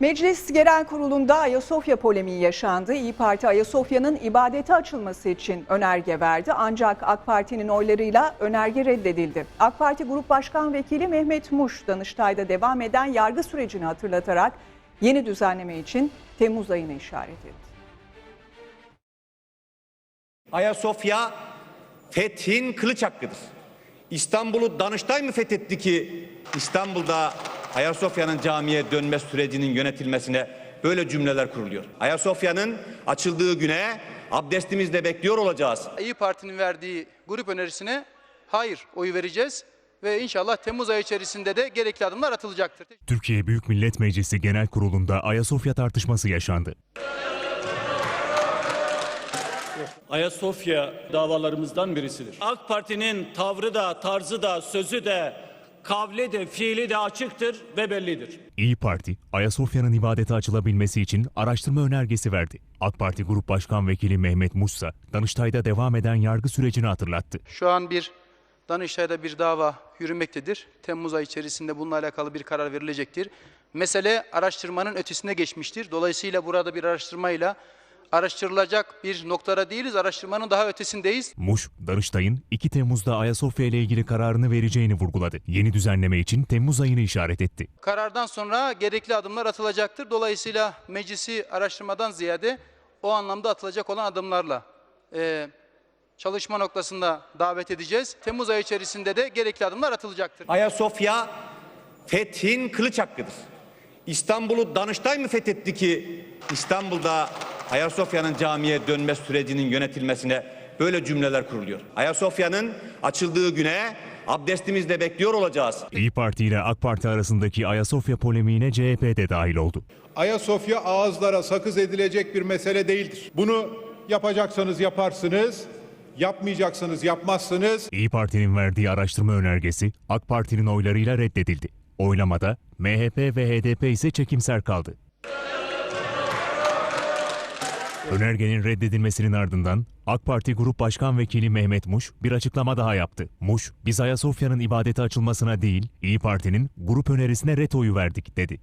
Meclis Genel Kurulu'nda Ayasofya polemiği yaşandı. İyi Parti Ayasofya'nın ibadete açılması için önerge verdi. Ancak AK Parti'nin oylarıyla önerge reddedildi. AK Parti Grup Başkan Vekili Mehmet Muş, Danıştay'da devam eden yargı sürecini hatırlatarak yeni düzenleme için Temmuz ayını işaret etti. Ayasofya fethin kılıç hakkıdır. İstanbul'u Danıştay mı fethetti ki İstanbul'da Ayasofya'nın camiye dönme sürecinin yönetilmesine böyle cümleler kuruluyor. Ayasofya'nın açıldığı güne abdestimizle bekliyor olacağız. İyi Parti'nin verdiği grup önerisine hayır oyu vereceğiz ve inşallah Temmuz ayı içerisinde de gerekli adımlar atılacaktır. Türkiye Büyük Millet Meclisi Genel Kurulu'nda Ayasofya tartışması yaşandı. Ayasofya davalarımızdan birisidir. AK Parti'nin tavrı da, tarzı da, sözü de, kavli de, fiili de açıktır ve bellidir. İyi Parti, Ayasofya'nın ibadete açılabilmesi için araştırma önergesi verdi. AK Parti Grup Başkan Vekili Mehmet Muş ise Danıştay'da devam eden yargı sürecini hatırlattı. Şu an bir Danıştay'da bir dava yürümektedir. Temmuz ayı içerisinde bununla alakalı bir karar verilecektir. Mesele araştırmanın ötesine geçmiştir. Dolayısıyla burada bir araştırmayla araştırılacak bir noktada değiliz. Araştırmanın daha ötesindeyiz. Muş, Danıştay'ın 2 Temmuz'da Ayasofya ile ilgili kararını vereceğini vurguladı. Yeni düzenleme için Temmuz ayını işaret etti. Karardan sonra gerekli adımlar atılacaktır. Dolayısıyla meclisi araştırmadan ziyade o anlamda atılacak olan adımlarla eee, çalışma noktasında davet edeceğiz. Temmuz ayı içerisinde de gerekli adımlar atılacaktır. Ayasofya fethin kılıç hakkıdır. İstanbul'u Danıştay mı fethetti ki İstanbul'da Ayasofya'nın camiye dönme sürecinin yönetilmesine böyle cümleler kuruluyor. Ayasofya'nın açıldığı güne abdestimizle bekliyor olacağız. İyi Parti ile AK Parti arasındaki Ayasofya polemiğine CHP de dahil oldu. Ayasofya ağızlara sakız edilecek bir mesele değildir. Bunu yapacaksanız yaparsınız, yapmayacaksanız yapmazsınız. İyi Parti'nin verdiği araştırma önergesi AK Parti'nin oylarıyla reddedildi. Oylamada MHP ve HDP ise çekimser kaldı. Önergenin reddedilmesinin ardından AK Parti Grup Başkan Vekili Mehmet Muş bir açıklama daha yaptı. Muş, biz Ayasofya'nın ibadete açılmasına değil, İyi Parti'nin grup önerisine ret oyu verdik dedi.